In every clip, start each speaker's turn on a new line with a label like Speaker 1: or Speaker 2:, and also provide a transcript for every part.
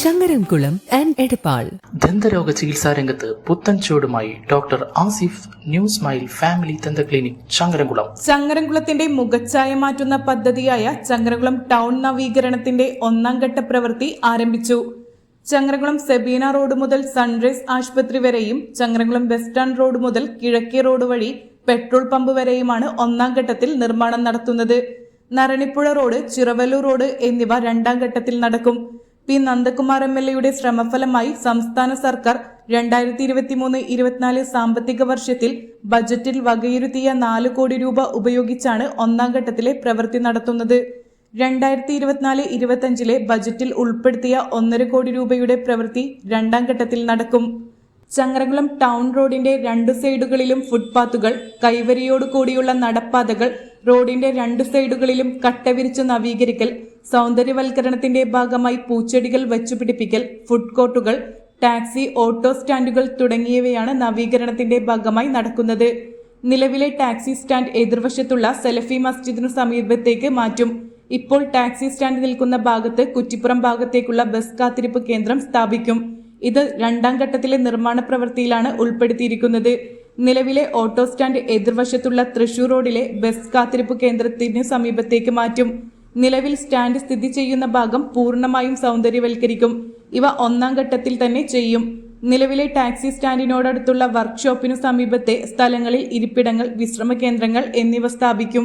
Speaker 1: Changaramkulam and Edappal.
Speaker 2: ദന്തരോഗ ചികിത്സാ രംഗത്ത് പുത്തൻ ചുവടുമായി doctor Asif new smile family ദന്ത ക്ലിനിക് ചങ്ങരംകുളം.
Speaker 3: ചങ്ങരംകുളത്തിന്റെ മുഖച്ഛായ മാറ്റുന്ന പദ്ധതിയായ ചങ്ങരകുളം ടൗൺ നവീകരണത്തിന്റെ ഒന്നാം ഘട്ട പ്രവൃത്തി ആരംഭിച്ചു. ചങ്ങരകുളം സെബീന റോഡ് മുതൽ സൺറൈസ് ആശുപത്രി വരെയും ചങ്ങരകുളം വെസ്റ്റേൺ റോഡ് മുതൽ കിഴക്കേ റോഡ് വഴി പെട്രോൾ പമ്പ് വരെയുമാണ് ഒന്നാം ഘട്ടത്തിൽ നിർമ്മാണം നടത്തുന്നത്. നരണിപ്പുഴ റോഡ് ചിറവല്ലൂർ റോഡ് എന്നിവ രണ്ടാം ഘട്ടത്തിൽ നടക്കും. പി നന്ദകുമാർ എം എൽ എയുടെ ശ്രമഫലമായി സംസ്ഥാന സർക്കാർ രണ്ടായിരത്തി ഇരുപത്തിമൂന്ന് ഇരുപത്തിനാല് സാമ്പത്തിക വർഷത്തിൽ ബജറ്റിൽ വകയിരുത്തിയ നാല് കോടി രൂപ ഉപയോഗിച്ചാണ് ഒന്നാം ഘട്ടത്തിലെ പ്രവൃത്തി നടത്തുന്നത്. രണ്ടായിരത്തി ഇരുപത്തിനാല് ഇരുപത്തഞ്ചിലെ ബജറ്റിൽ ഉൾപ്പെടുത്തിയ ഒന്നര കോടി രൂപയുടെ പ്രവൃത്തി രണ്ടാം ഘട്ടത്തിൽ നടക്കും. ചങ്ങരകുളം ടൗൺ റോഡിന്റെ രണ്ട് സൈഡുകളിലും ഫുട്പാത്തുകൾ കൈവരിയോട് കൂടിയുള്ള നടപ്പാതകൾ റോഡിന്റെ രണ്ട് സൈഡുകളിലും കട്ടവിരിച്ച് നവീകരിക്കൽ സൗന്ദര്യവൽക്കരണത്തിന്റെ ഭാഗമായി പൂച്ചെടികൾ വെച്ചുപിടിപ്പിക്കൽ ഫുഡ് കോർട്ടുകൾ ടാക്സി ഓട്ടോ സ്റ്റാൻഡുകൾ തുടങ്ങിയവയാണ് നവീകരണത്തിന്റെ ഭാഗമായി നടക്കുന്നത്. നിലവിലെ ടാക്സി സ്റ്റാൻഡ് എതിർവശത്തുള്ള സെലഫി മസ്ജിദിനു സമീപത്തേക്ക് മാറ്റും. ഇപ്പോൾ ടാക്സി സ്റ്റാൻഡ് നിൽക്കുന്ന ഭാഗത്ത് കുറ്റിപ്പുറം ഭാഗത്തേക്കുള്ള ബസ് കാത്തിരിപ്പ് കേന്ദ്രം സ്ഥാപിക്കും. ഇത് രണ്ടാം ഘട്ടത്തിലെ നിർമ്മാണ പ്രവൃത്തിയിലാണ് ഉൾപ്പെടുത്തിയിരിക്കുന്നത്. നിലവിലെ ഓട്ടോ സ്റ്റാൻഡ് എതിർവശത്തുള്ള തൃശൂർ റോഡിലെ ബസ് കാത്തിരിപ്പ് കേന്ദ്രത്തിന് സമീപത്തേക്ക് മാറ്റും. നിലവിൽ സ്റ്റാൻഡ് സ്ഥിതി ചെയ്യുന്ന ഭാഗം പൂർണമായും സൗന്ദര്യവൽക്കരിക്കും. ഇവ ഒന്നാം ഘട്ടത്തിൽ തന്നെ ചെയ്യും. നിലവിലെ ടാക്സി സ്റ്റാൻഡിനോടടുത്തുള്ള വർക്ക്ഷോപ്പിനു സമീപത്തെ സ്ഥലങ്ങളിൽ ഇരിപ്പിടങ്ങൾ വിശ്രമ കേന്ദ്രങ്ങൾ എന്നിവ സ്ഥാപിക്കും.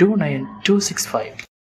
Speaker 2: two nine two six five